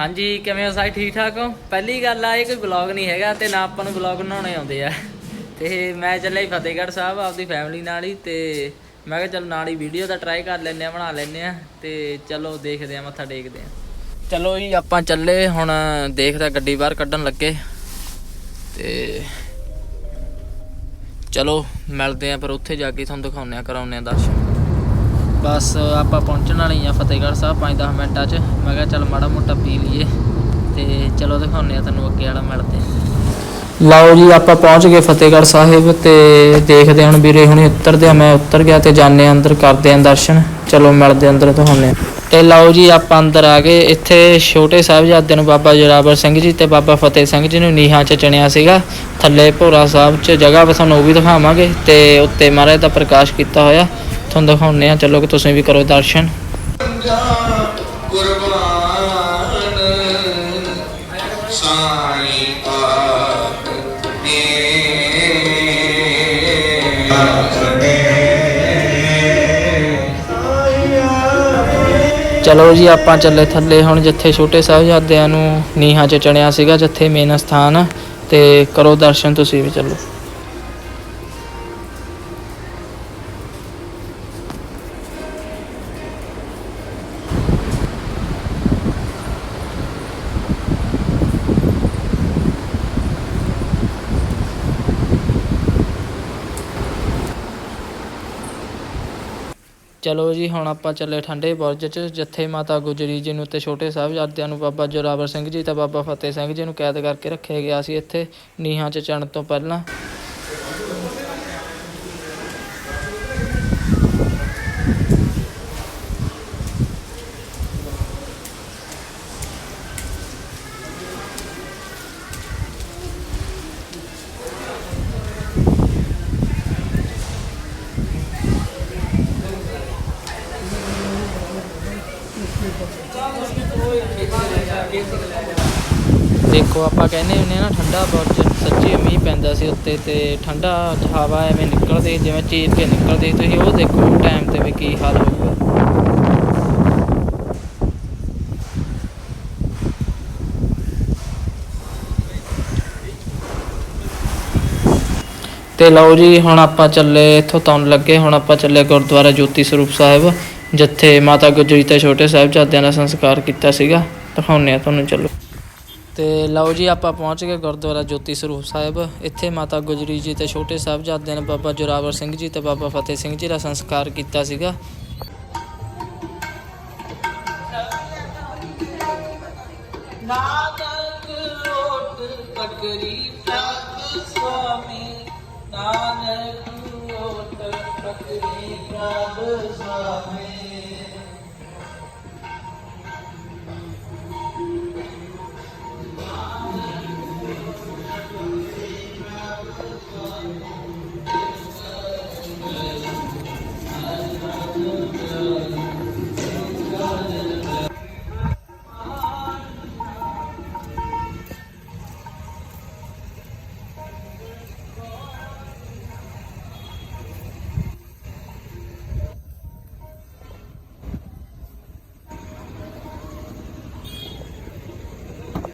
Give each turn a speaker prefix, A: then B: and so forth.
A: ਹਾਂਜੀ, ਕਿਵੇਂ ਹੋ ਸਾਰੇ? ਠੀਕ ਠਾਕ ਹੋ? ਪਹਿਲੀ ਗੱਲ ਆ, ਇਹ ਕੋਈ ਵਲੌਗ ਨਹੀਂ ਹੈਗਾ ਤੇ ਨਾ ਆਪਾਂ ਨੂੰ ਵਲੌਗ ਬਣਾਉਣੇ ਆਉਂਦੇ ਆ। ਤੇ ਮੈਂ ਚੱਲਿਆ ਸੀ ਫਤਿਹਗੜ੍ਹ ਸਾਹਿਬ, ਆਪਦੀ ਫੈਮਿਲੀ ਨਾਲ ਹੀ ਤੇ ਮੈਂ ਕਿਹਾ ਚਲ ਨਾਲ ਹੀ ਵੀਡੀਓ ਦਾ ਟਰਾਈ ਕਰ ਲੈਂਦੇ ਆ, ਬਣਾ ਲੈਂਦੇ ਆ ਤੇ ਚਲੋ ਦੇਖਦੇ ਆ, ਮੱਥਾ ਟੇਕਦੇ ਆ। ਚਲੋ ਜੀ, ਆਪਾਂ ਚੱਲੇ, ਹੁਣ ਦੇਖਦਾ ਗੱਡੀ ਬਾਹਰ ਕੱਢਣ ਲੱਗੇ। ਤੇ ਚਲੋ ਮਿਲਦੇ ਆ ਪਰ ਉੱਥੇ ਜਾ ਕੇ ਤੁਹਾਨੂੰ ਦਿਖਾਉਂਦੇ ਆ, ਕਰਾਉਂਦੇ ਆ ਦਰਸ਼ਨ। ਬਸ ਆਪਾਂ ਪਹੁੰਚਣ ਵਾਲੇ ਹੀ ਆ ਫਤਿਹਗੜ੍ਹ ਸਾਹਿਬ 5-10 ਮਿੰਟਾਂ 'ਚ। ਮੈਂ ਕਿਹਾ ਚੱਲ ਮਾੜਾ ਮੋਟਾ ਪੀ ਲਈਏ ਤੇ ਚਲੋ ਦਿਖਾਉਂਦੇ ਆ ਤੁਹਾਨੂੰ ਅੱਗੇ ਵਾਲਾ ਮਿਲਦੇ ਆ ਲਓ ਜੀ, ਆਪਾਂ ਪਹੁੰਚ ਗਏ ਫਤਿਹਗੜ੍ਹ ਸਾਹਿਬ ਤੇ ਦੇਖਦੇ ਹਾਂ ਵੀਰੇ ਹੁਣੇ ਉਤਰਦੇ ਆ ਮੈਂ ਉਤਰ ਗਿਆ ਤੇ ਜਾਣੇ ਆ ਅੰਦਰ, ਕਰਦੇ ਆ ਦਰਸ਼ਨ। ਚਲੋ ਮਿਲਦੇ ਅੰਦਰ, ਦਿਖਾਉਂਦੇ ਆ ਤੇ ਲਓ ਜੀ, ਆਪਾਂ ਅੰਦਰ ਆ ਗਏ। ਇੱਥੇ ਛੋਟੇ ਸਾਹਿਬਜ਼ਾਦੇ ਨੂੰ ਬਾਬਾ ਜੋਰਾਵਰ ਸਿੰਘ ਜੀ ਤੇ ਬਾਬਾ ਫਤਿਹ ਸਿੰਘ ਜੀ ਨੂੰ ਨੀਹਾਂ 'ਚ ਚਣਿਆ ਸੀਗਾ। ਥੱਲੇ ਭੋਰਾ ਸਾਹਿਬ 'ਚ ਜਗ੍ਹਾ ਵਾ ਤੁਹਾਨੂੰ ਉਹ ਵੀ ਦਿਖਾਵਾਂਗੇ ਤੇ ਉੱਤੇ ਮਹਾਰਾਜ ਦਾ ਪ੍ਰਕਾਸ਼ ਕੀਤਾ ਹੋਇਆ। ਤੁਹਾਨੂੰ ਦਿਖਾਉਂਦੇ ਆ ਚਲੋ ਕਿ ਤੁਸੀਂ ਵੀ ਕਰੋ ਦਰਸ਼ਨ। ਚਲੋ ਜੀ, ਆਪਾਂ ਚੱਲੇ ਥੱਲੇ ਹੁਣ ਜਿੱਥੇ ਛੋਟੇ ਸਾਹਿਬਜ਼ਾਦਿਆਂ ਨੂੰ ਨੀਹਾਂ 'ਚ ਚਣਿਆ ਸੀਗਾ, ਜਿੱਥੇ ਮੇਨ ਸਥਾਨ ਤੇ ਕਰੋ ਦਰਸ਼ਨ, ਤੁਸੀਂ ਵੀ ਚੱਲੋ। ਚਲੋ ਜੀ, ਹੁਣ ਆਪਾਂ ਚੱਲੇ ਠੰਡੇ ਬੁਰਜ 'ਚ, ਜਿੱਥੇ ਮਾਤਾ ਗੁਜਰੀ ਜੀ ਨੂੰ ਤੇ ਛੋਟੇ ਸਾਹਿਬਜ਼ਾਦਿਆਂ ਨੂੰ ਬਾਬਾ ਜੋਰਾਵਰ ਸਿੰਘ ਜੀ ਤੇ ਬਾਬਾ ਫਤਿਹ ਸਿੰਘ ਜੀ ਨੂੰ ਕੈਦ ਕਰਕੇ ਰੱਖਿਆ ਗਿਆ ਸੀ ਇੱਥੇ, ਨੀਹਾਂ 'ਚ ਚੜਨ ਤੋਂ ਪਹਿਲਾਂ। ਦੇਖੋ, ਆਪਾਂ ਕਹਿੰਦੇ ਹੁੰਦੇ ਆ ਨਾ, ਠੰਡਾ ਬੁਰਜ ਸੱਚੀ ਮੀਂਹ ਪੈਂਦਾ ਸੀ ਉੱਤੇ ਤੇ ਠੰਡਾ ਹਵਾ ਐਵੇਂ ਨਿਕਲਦੀ, ਜਿਵੇਂ ਚੀਰ ਕੇ ਨਿਕਲਦੀ। ਤੁਸੀਂ ਉਹ ਦੇਖੋ ਟਾਈਮ ਤੇ ਵੀ ਕੀ ਹਾਲ ਹੋਊਗਾ। ਤੇ ਲਓ ਜੀ, ਹੁਣ ਆਪਾਂ ਚੱਲੇ ਇੱਥੋਂ ਤੌਣ ਲੱਗੇ, ਹੁਣ ਆਪਾਂ ਚੱਲੇ ਗੁਰਦੁਆਰਾ ਜੋਤੀ ਸਰੂਪ ਸਾਹਿਬ, ਜਿੱਥੇ ਮਾਤਾ ਗੁਜਰੀ ਤੇ ਛੋਟੇ ਸਾਹਿਬਜ਼ਾਦਿਆਂ ਦਾ ਸੰਸਕਾਰ ਕੀਤਾ ਸੀਗਾ। ਦਿਖਾਉਂਦੇ ਆ ਤੁਹਾਨੂੰ ਚਲੋ। ਤੇ ਲਓ ਜੀ ਆਪਾਂ ਪਹੁੰਚ ਗਏ ਗੁਰਦੁਆਰਾ ਜੋਤੀ ਸਰੂਪ ਸਾਹਿਬ। ਇੱਥੇ ਮਾਤਾ ਗੁਜਰੀ ਜੀ ਤੇ ਛੋਟੇ ਸਾਹਿਬਜ਼ਾਦਿਆਂ ਨੇ ਬਾਬਾ ਜੋਰਾਵਰ ਸਿੰਘ ਜੀ ਤੇ ਬਾਬਾ ਫਤਿਹ ਸਿੰਘ ਜੀ ਦਾ ਸੰਸਕਾਰ ਕੀਤਾ ਸੀਗਾ।
B: ਨਾਨਕ ਓਟ ਪਕਰੀ